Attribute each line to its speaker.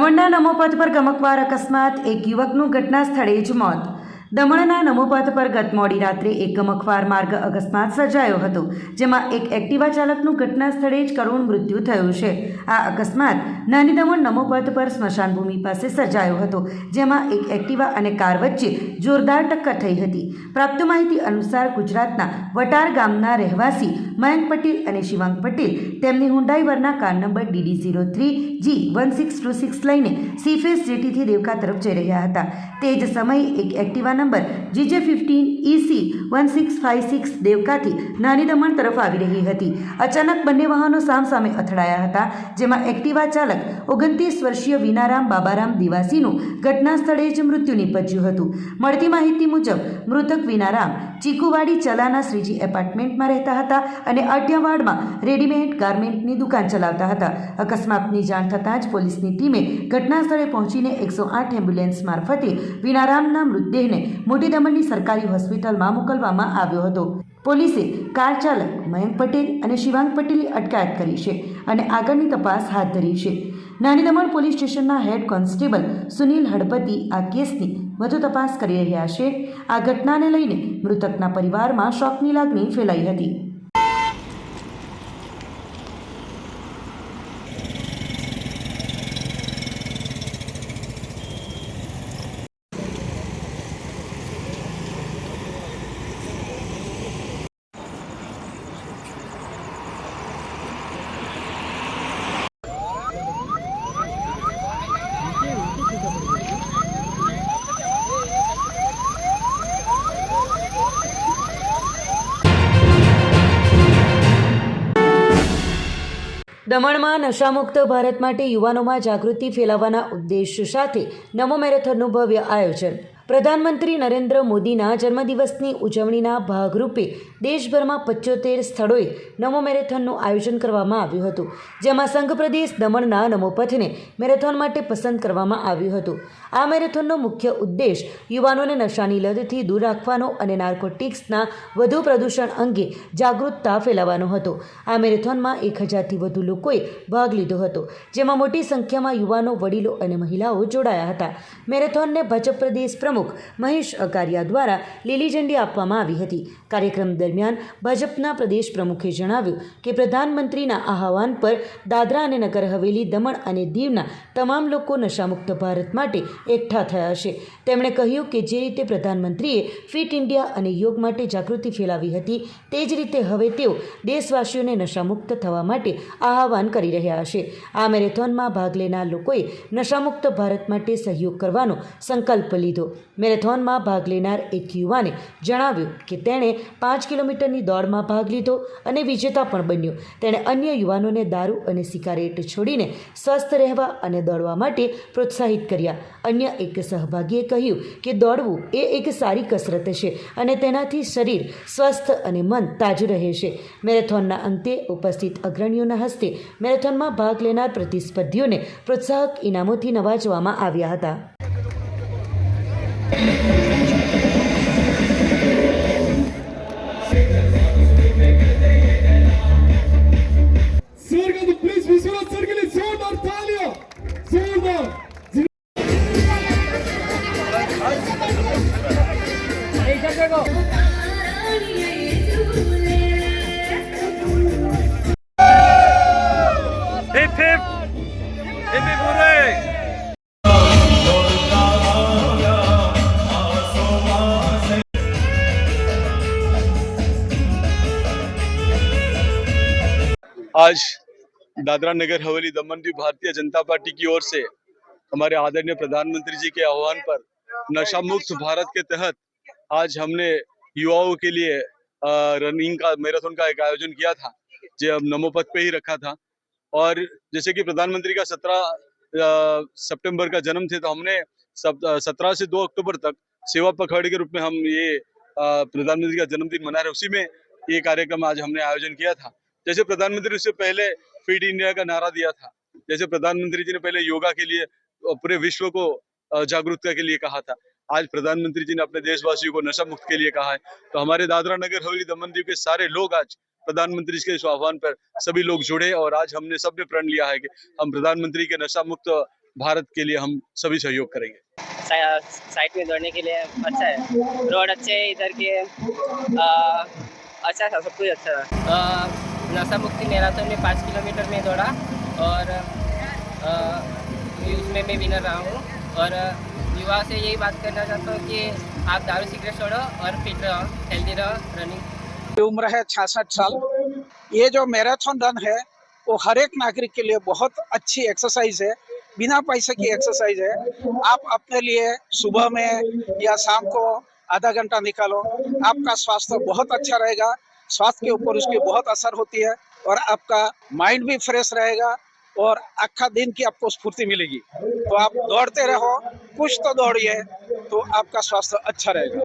Speaker 1: દમણના નમોપથ પર ગમકવાર અકસ્માત, એક યુવકનું ઘટના સ્થળે જ મોત. દમણના નમોપથ પર ગત મોડી રાત્રે એક ગમકવાર માર્ગ અકસ્માત સર્જાયો હતો, જેમાં એક એક્ટિવા ચાલકનું ઘટના સ્થળે જ કરુણ મૃત્યુ થયું છે. આ અકસ્માત નાની દમણ નમોપથ પર સ્મશાનભૂમિ પાસે સર્જાયો હતો, જેમાં એક એક્ટિવા અને કાર વચ્ચે જોરદાર ટક્કર થઈ હતી. પ્રાપ્ત માહિતી અનુસાર ગુજરાતના વટાર ગામના રહેવાસી મયંક પટેલ અને શિવાંગ પટેલ. તેમની Hyundai Verna car number DD zero three G one six two six લઈને સીફેસ જેટીથી દેવકા તરફ જઈ રહ્યા હતા. તે જ સમયે એક Activa number GJ fifteen EC one six five six દેવકાથી નાની દમણ તરફ આવી રહી હતી. અચાનક બંને વાહનો સામસામે અથડાયા હતા, જેમાં એક્ટિવા ચાલક ઓગણત્રીસ વર્ષીય વિનારામ બાબારામ દિવાસીનું ઘટના સ્થળે જ મૃત્યુ નિપજ્યું હતું. મળતી માહિતી મુજબ મૃતક વિનારામ ચીકુવાડી ચલાના શ્રીજી એપાર્ટમેન્ટમાં રહેતા હતા અને અઠિયાવાડમાં રેડીમેડ ગાર્મેન્ટની દુકાન ચલાવતા હતા. અકસ્માતની જાણ થતાં જ પોલીસની ટીમે ઘટના સ્થળે પહોંચીને એકસો આઠ એમ્બ્યુલન્સ મારફતે વિનારામના મૃતદેહને મોટી દમણની સરકારી હોસ્પિટલમાં મોકલવામાં આવ્યો હતો. પોલીસે કાર ચાલક મયંક પટેલ અને શિવાંગ પટેલની અટકાયત કરી છે અને આગળની તપાસ હાથ ધરી છે. નાની દમણ પોલીસ સ્ટેશનના હેડ કોન્સ્ટેબલ સુનિલ હડપતિ આ કેસની વધુ તપાસ કરી રહ્યા છે. આ ઘટનાને લઈને મૃતકના પરિવારમાં શોકની લાગણી ફેલાઈ હતી. દમણમાં નશામુક્ત ભારત માટે યુવાનોમાં જાગૃતિ ફેલાવવાના ઉદ્દેશ સાથે નમો મેરેથોનનું ભવ્ય આયોજન. પ્રધાનમંત્રી નરેન્દ્ર મોદીના જન્મદિવસની ઉજવણીના ભાગરૂપે દેશભરમાં પચોતેર સ્થળોએ નમો મેરેથોનનું આયોજન કરવામાં આવ્યું હતું, જેમાં સંઘ પ્રદેશ દમણના નમોપથને મેરેથોન માટે પસંદ કરવામાં આવ્યું હતું. આ મેરેથોનનો મુખ્ય ઉદ્દેશ યુવાનોને નશાની લતથી દૂર રાખવાનો અને નાર્કોટિક્સના વધુ પ્રદૂષણ અંગે જાગૃતતા ફેલાવવાનો હતો. આ મેરેથોનમાં એક હજારથી વધુ લોકોએ ભાગ લીધો હતો, જેમાં મોટી સંખ્યામાં યુવાનો, વડીલો અને મહિલાઓ જોડાયા હતા. મેરેથોનને ભાજપ પ્રદેશ પ્રમુખ મહેશ અકારિયા દ્વારા લીલી ઝંડી આપવામાં આવી હતી. કાર્યક્રમ દરમિયાન ભાજપના પ્રદેશ પ્રમુખે જણાવ્યું કે પ્રધાનમંત્રીના આહવાન પર દાદરા અને નગર હવેલી, દમણ અને દીવના તમામ લોકો નશામુક્ત ભારત માટે એકઠા થયા છે. તેમણે કહ્યું કે જે રીતે પ્રધાનમંત્રીએ ફિટ ઇન્ડિયા અને યોગ માટે જાગૃતિ ફેલાવી હતી, તે જ રીતે હવે તેઓ દેશવાસીઓને નશામુક્ત થવા માટે આહવાન કરી રહ્યા છે. આ મેરેથોનમાં ભાગ લેનાર લોકોએ નશામુક્ત ભારત માટે સહયોગ કરવાનો સંકલ્પ લીધો. મેરેથોનમાં ભાગ લેનાર એક યુવાને જણાવ્યું કે તેણે પાંચ કિલોમીટરની દોડમાં ભાગ લીધો અને વિજેતા પણ બન્યો. તેણે અન્ય યુવાનોને દારૂ અને સિગારેટ છોડીને સ્વસ્થ રહેવા અને દોડવા માટે પ્રોત્સાહિત કર્યા. અન્ય એક સહભાગીએ કહ્યું કે દોડવું એ એક સારી કસરત છે અને તેનાથી શરીર સ્વસ્થ અને મન તાજું રહે છે. મેરેથોનના અંતે ઉપસ્થિત અગ્રણીઓના હસ્તે મેરેથોનમાં ભાગ લેનાર પ્રતિસ્પર્ધીઓને પ્રોત્સાહક ઇનામોથી નવાજવામાં આવ્યા હતા.
Speaker 2: Serga do Príncipe, Serga
Speaker 3: आज दादरा नगर हवेली दमन द्वीप भारतीय जनता पार्टी की ओर से हमारे आदरणीय प्रधानमंत्री जी के आह्वान पर नशा मुक्त भारत के तहत आज हमने युवाओं के लिए रनिंग का मैराथन का एक आयोजन किया था, जो अब नमोपथ पे ही रखा था। और जैसे कि प्रधानमंत्री का सत्रह सितंबर का जन्म थे तो हमने सत्रह से दो अक्टूबर तक सेवा पखवाड़े के रूप में हम ये प्रधानमंत्री का जन्मदिन मना रहे, उसी में ये कार्यक्रम आज हमने आयोजन किया था। जैसे प्रधानमंत्री उससे पहले फिट इंडिया का नारा दिया था जैसे प्रधानमंत्री जी ने पहले योगा के लिए पूरे विश्व को जागरूकता के लिए कहा था। आज प्रधानमंत्री जी ने अपने देशवासियों को नशा मुक्त के लिए कहा है। तो हमारे दादरा नगर हवेली दमन दीव के सारे लोग आज प्रधानमंत्री जी के इस आह्वान पर सभी लोग जुड़े और आज हमने सबने प्रण लिया है कि हम प्रधानमंत्री के नशा मुक्त भारत के लिए हम सभी सहयोग करेंगे।
Speaker 4: सा- साइड में दौड़ने के लिए अच्छा है। रोड अच्छे है इधर के आ, अच्छा था सब कुछ अच्छा था। आ, नशा मुक्ति मैराथन में पाँच किलोमीटर में दौड़ा और उसमें मैं विनर रहा हूँ। और, युवा से यही बात करना चाहता हूँ कि आप दारू सिगरेट छोड़ो और फिट रहो हेल्दी रहो रनिंग
Speaker 5: उम्र है छियासठ साल। ये जो मैराथन रन है, वो हर एक नागरिक के लिए बहुत अच्छी एक्सरसाइज है। बिना पैसे की एक्सरसाइज है। आप अपने लिए सुबह में या शाम को आधा घंटा निकालो। आपका स्वास्थ्य बहुत अच्छा रहेगा। स्वास्थ्य के ऊपर उसकी बहुत असर होती है और आपका माइंड भी फ्रेश रहेगा और अखा दिन की आपको स्फूर्ति मिलेगी। तो आप दौड़ते रहो, कुछ तो दौड़िए तो आपका स्वास्थ्य अच्छा रहेगा।